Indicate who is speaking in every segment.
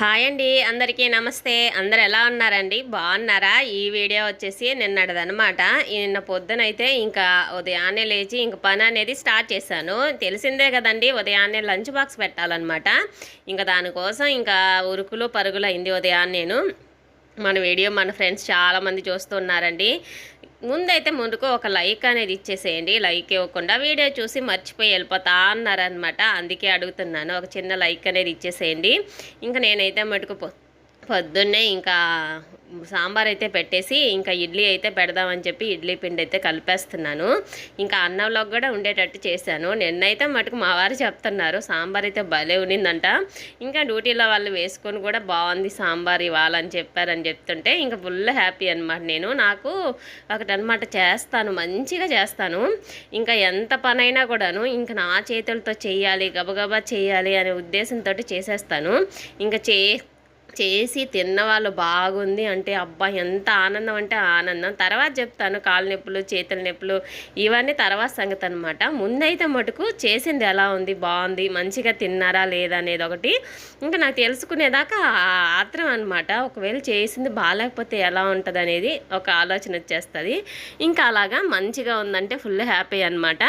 Speaker 1: Hi అండి అందరికీ నమస్తే. అందరు ఎలా ఉన్నారండి? బాగున్నారా? ఈ వీడియో వచ్చేసి నిన్నటిదనమాట నిన్న పొద్దునైతే ఇంకా ఉదయాన్నే లేచి ఇంక పని అనేది స్టార్ట్ చేశాను. తెలిసిందే కదండి ఉదయాన్నే లంచ్ బాక్స్ పెట్టాలన్నమాట. ఇంకా దానికోసం ఇంకా ఉరుకులు పరుగులు అయింది ఉదయాన్నేను. మన వీడియో మన ఫ్రెండ్స్ చాలామంది చూస్తున్నారండి. ముందైతే ముందుకు ఒక లైక్ అనేది ఇచ్చేసేయండి. లైక్ ఇవ్వకుండా వీడియో చూసి మర్చిపోయి వెళ్ళిపోతా అన్నారనమాట అందుకే అడుగుతున్నాను. ఒక చిన్న లైక్ అనేది ఇచ్చేసేయండి. ఇంకా నేనైతే మటుకు పొద్దున్నే ఇంకా సాంబార్ అయితే పెట్టేసి ఇంకా ఇడ్లీ అయితే పెడదామని చెప్పి ఇడ్లీ పిండి అయితే కలిపేస్తున్నాను. ఇంకా అన్నంలో కూడా ఉండేటట్టు చేశాను. నిన్నైతే మటుకు మా వారు చెప్తున్నారు సాంబార్ అయితే భలే ఉన్నిందంట ఇంకా డ్యూటీలో వాళ్ళు వేసుకొని కూడా బాగుంది సాంబార్ ఇవ్వాలని చెప్పారని చెప్తుంటే ఇంకా ఫుల్ హ్యాపీ అనమాట నేను. నాకు ఒకటనమాట చేస్తాను మంచిగా చేస్తాను. ఇంకా ఎంత పనైనా కూడాను ఇంకా నా చేతులతో చేయాలి గబగబా చేయాలి అనే ఉద్దేశంతో చేసేస్తాను. ఇంకా చే చేసి తిన్న వాళ్ళు బాగుంది అంటే అబ్బా ఎంత ఆనందం అంటే ఆనందం. తర్వాత చెప్తాను కాలు నొప్పులు చేతుల నొప్పులు ఇవన్నీ తర్వాత సంగతి అనమాట ముందైతే మటుకు చేసింది ఎలా ఉంది బాగుంది మంచిగా తిన్నారా లేదా అనేది ఒకటి. ఇంకా నాకు తెలుసుకునేదాకా ఆత్రం అనమాట ఒకవేళ చేసింది బాగాలేకపోతే ఎలా ఉంటుంది అనేది ఒక ఆలోచన వచ్చేస్తుంది. ఇంకా అలాగా మంచిగా ఉందంటే ఫుల్ హ్యాపీ అనమాట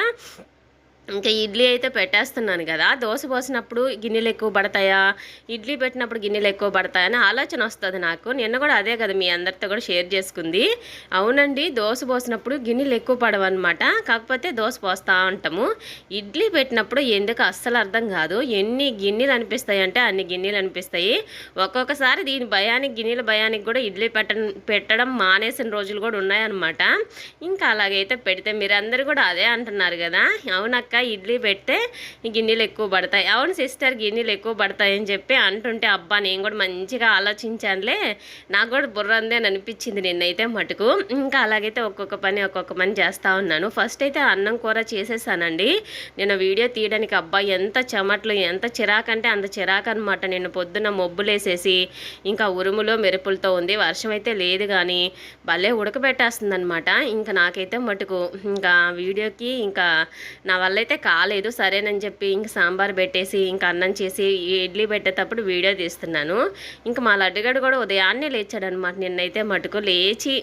Speaker 1: ఇంకా ఇడ్లీ అయితే పెట్టేస్తున్నాను కదా. దోశ పోసినప్పుడు గిన్నెలు ఎక్కువ పడతాయా? ఇడ్లీ పెట్టినప్పుడు గిన్నెలు ఎక్కువ పడతాయా? అని ఆలోచన వస్తుంది నాకు. నిన్న కూడా అదే కదా మీ అందరితో కూడా షేర్ చేసుకుంది. అవునండి దోశ పోసినప్పుడు గిన్నెలు ఎక్కువ పడవన్నమాట. కాకపోతే దోశ పోస్తూ ఉంటాము. ఇడ్లీ పెట్టినప్పుడు ఎందుకు అస్సలు అర్థం కాదు. ఎన్ని గిన్నెలు అనిపిస్తాయి అంటే అన్ని గిన్నెలు అనిపిస్తాయి. ఒక్కొక్కసారి దీని భయానికి గిన్నెల భయానికి కూడా ఇడ్లీ పెట్ట పెట్టడం మానేసిన రోజులు కూడా ఉన్నాయన్నమాట. ఇంకా అలాగైతే పెడితే మీరందరూ కూడా అదే అంటున్నారు కదా. అవునక్క ఇడ్లీ పెడితే గిన్నెలు ఎక్కువ పడతాయి. అవును సిస్టర్ గిన్నెలు ఎక్కువ పడతాయి అని చెప్పి అంటుంటే అబ్బా నేను కూడా మంచిగా ఆలోచించానులే. నాకు కూడా బుర్ర అందే అని అనిపించింది నిన్నైతే మటుకు. ఇంకా అలాగైతే ఒక్కొక్క పని ఒక్కొక్క పని చేస్తూ ఉన్నాను. ఫస్ట్ అయితే అన్నం కూర చేసేసానండి. నేను వీడియో తీయడానికి అబ్బా ఎంత చెమట్లు ఎంత చిరాకంటే అంత చిరాకు అనమాట నేను పొద్దున్న మొబ్బులేసేసి ఇంకా ఉరుములో మెరుపులతో ఉంది. వర్షం అయితే లేదు కానీ భలే ఉడకబెట్టేస్తుంది అనమాట ఇంకా నాకైతే మటుకు ఇంకా వీడియోకి ఇంకా నా వల్ల అయితే కాలేదు సరేనని చెప్పి ఇంక సాంబార్ పెట్టేసి ఇంక అన్నం చేసి ఇడ్లీ పెట్టేటప్పుడు వీడియో తీస్తున్నాను. ఇంక మా లడ్డుగడు కూడా ఉదయాన్నే లేచాడనమాట. నిన్నైతే మటుకు లేచి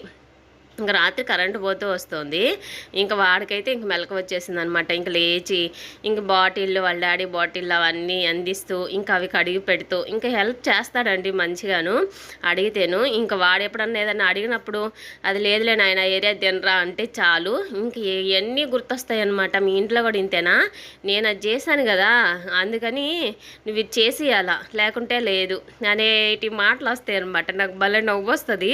Speaker 1: ఇంకా రాత్రి కరెంటు పోతూ వస్తుంది. ఇంకా వాడికైతే ఇంక మెలకు వచ్చేసింది అనమాట ఇంక లేచి ఇంక బాటిళ్ళు వాళ్ళ డాడీ బాటిళ్ళు అవన్నీ అందిస్తూ ఇంకా అవి కడిగి పెడుతూ ఇంకా హెల్ప్ చేస్తాడండి మంచిగాను అడిగితేను. ఇంకా వాడు ఎప్పుడన్నా ఏదన్నా అడిగినప్పుడు అది లేదులే నాయన ఏరియా తినరా అంటే చాలు. ఇంక ఇవన్నీ గుర్తొస్తాయి అనమాట మీ ఇంట్లో కూడా ఇంతేనా? నేను అది చేశాను కదా. అందుకని నువ్వు ఇది చేసేయాలా? లేకుంటే లేదు. అనేటి మాటలు వస్తాయి అనమాట నాకు భలే నవ్వు వస్తుంది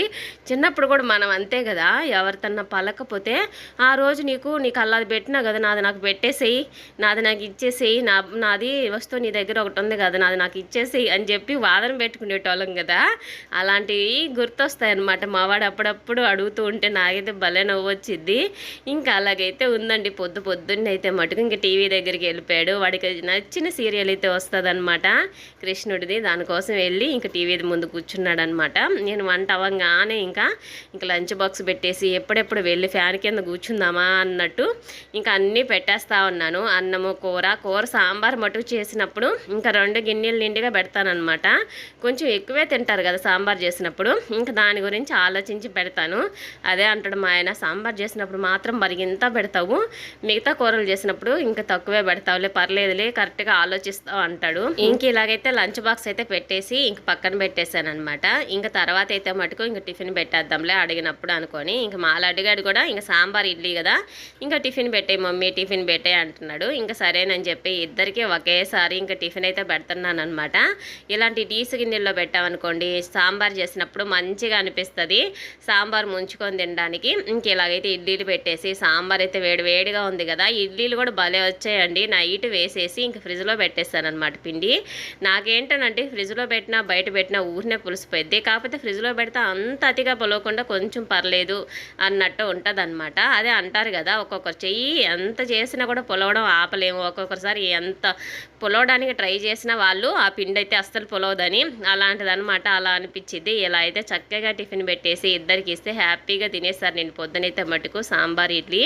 Speaker 1: చిన్నప్పుడు కూడా మనం అంతే కదా. ఎవరితన్నా పలకపోతే ఆ రోజు నీకు నీకు అల్లాది పెట్టినా కదా నాది నాకు పెట్టేసేయి నాది నాకు ఇచ్చేసేయి నా నాది వస్తువు నీ దగ్గర ఒకటి ఉంది కదా నాది నాకు ఇచ్చేసేయి అని చెప్పి వాదన పెట్టుకునేటోళ్ళం కదా. అలాంటివి గుర్తొస్తాయి మా మావాడు అప్పుడప్పుడు అడుగుతూ ఉంటే నాకైతే భలే నవ్వు వచ్చింది ఇంకా అలాగైతే ఉందండి. పొద్దు పొద్దున్న అయితే మటుకు ఇంకా టీవీ దగ్గరికి వెళ్ళిపోయాడు. వాడికి నచ్చిన సీరియల్ అయితే వస్తుందన్నమాట. కృష్ణుడిది. దానికోసం వెళ్ళి ఇంకా టీవీ ముందు కూర్చున్నాడు అనమాట నేను వంట అవ్వగానే ఇంకా ఇంకా లంచ్ బాక్స్ పెట్టి పెట్టేసి ఎప్పుడెప్పుడు వెళ్ళి ఫ్యాన్ కింద కూర్చుందామా అన్నట్టు ఇంకా అన్నీ పెట్టేస్తా ఉన్నాను. అన్నము కూర కూర సాంబార్ మటుకు చేసినప్పుడు ఇంకా రెండు గిన్నెలు నిండుగా పెడతానమాట కొంచెం ఎక్కువే తింటారు కదా సాంబార్ చేసినప్పుడు. ఇంకా దాని గురించి ఆలోచించి పెడతాను. అదే అంటాడు మా ఆయన సాంబార్ చేసినప్పుడు మాత్రం మరి ఇంత పెడతావు? మిగతా కూరలు చేసినప్పుడు ఇంకా తక్కువే పెడతావులే పర్లేదులే కరెక్ట్గా ఆలోచిస్తావు అంటాడు. ఇంక ఇలాగైతే లంచ్ బాక్స్ అయితే పెట్టేసి ఇంక పక్కన పెట్టేశాను అనమాట ఇంకా తర్వాత అయితే మటుకు ఇంకా టిఫిన్ పెట్టేద్దాంలే అడిగినప్పుడు అనుకోండి. అనుకొని ఇంకా మాల లడ్డుగాడు కూడా ఇంకా సాంబార్ ఇడ్లీ కదా. ఇంకా టిఫిన్ పెట్టే మమ్మీ టిఫిన్ పెట్టే అంటున్నాడు. ఇంకా సరేనని చెప్పి ఇద్దరికి ఒకేసారి ఇంకా టిఫిన్ అయితే పెడుతున్నాను అనమాట ఇలాంటి టీసు గిన్నెల్లో పెట్టామనుకోండి సాంబార్ చేసినప్పుడు మంచిగా అనిపిస్తుంది. సాంబార్ ముంచుకొని తినడానికి ఇంక ఇలాగైతే ఇడ్లీలు పెట్టేసి సాంబార్ అయితే వేడి వేడిగా ఉంది కదా. ఇడ్లీలు కూడా భలే వచ్చాయండి. నైట్ వేసేసి ఇంక ఫ్రిడ్జ్లో పెట్టేస్తాను అనమాట పిండి. నాకేంటనంటే ఫ్రిడ్జ్లో పెట్టినా బయట పెట్టినా ఊరినే పులిసిపోయింది కాకపోతే ఫ్రిడ్జ్లో పెడితే అంత అతిగా పొలవకుండా కొంచెం పర్లేదు. లేదు అన్నట్టు ఉంటుంది అనమాట అదే అంటారు కదా ఒక్కొక్కరు చెయ్యి ఎంత చేసినా కూడా పొలవడం ఆపలేము. ఒక్కొక్కసారి ఎంత పొలవడానికి ట్రై చేసిన వాళ్ళు ఆ పిండి అయితే అస్సలు పొలవదని అలాంటిదన్నమాట. అలా అనిపించింది ఇలా అయితే చక్కగా టిఫిన్ పెట్టేసి ఇద్దరికి ఇస్తే హ్యాపీగా తినేస్తారు. నేను పొద్దునైతే మటుకు సాంబార్ ఇడ్లీ.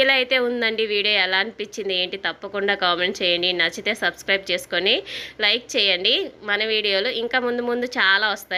Speaker 1: ఇలా అయితే ఉందండి వీడియో. ఎలా అనిపించింది ఏంటి? తప్పకుండా కామెంట్ చేయండి. నచ్చితే సబ్స్క్రైబ్ చేసుకొని లైక్ చేయండి. మన వీడియోలు ఇంకా ముందు ముందు చాలా వస్తాయి.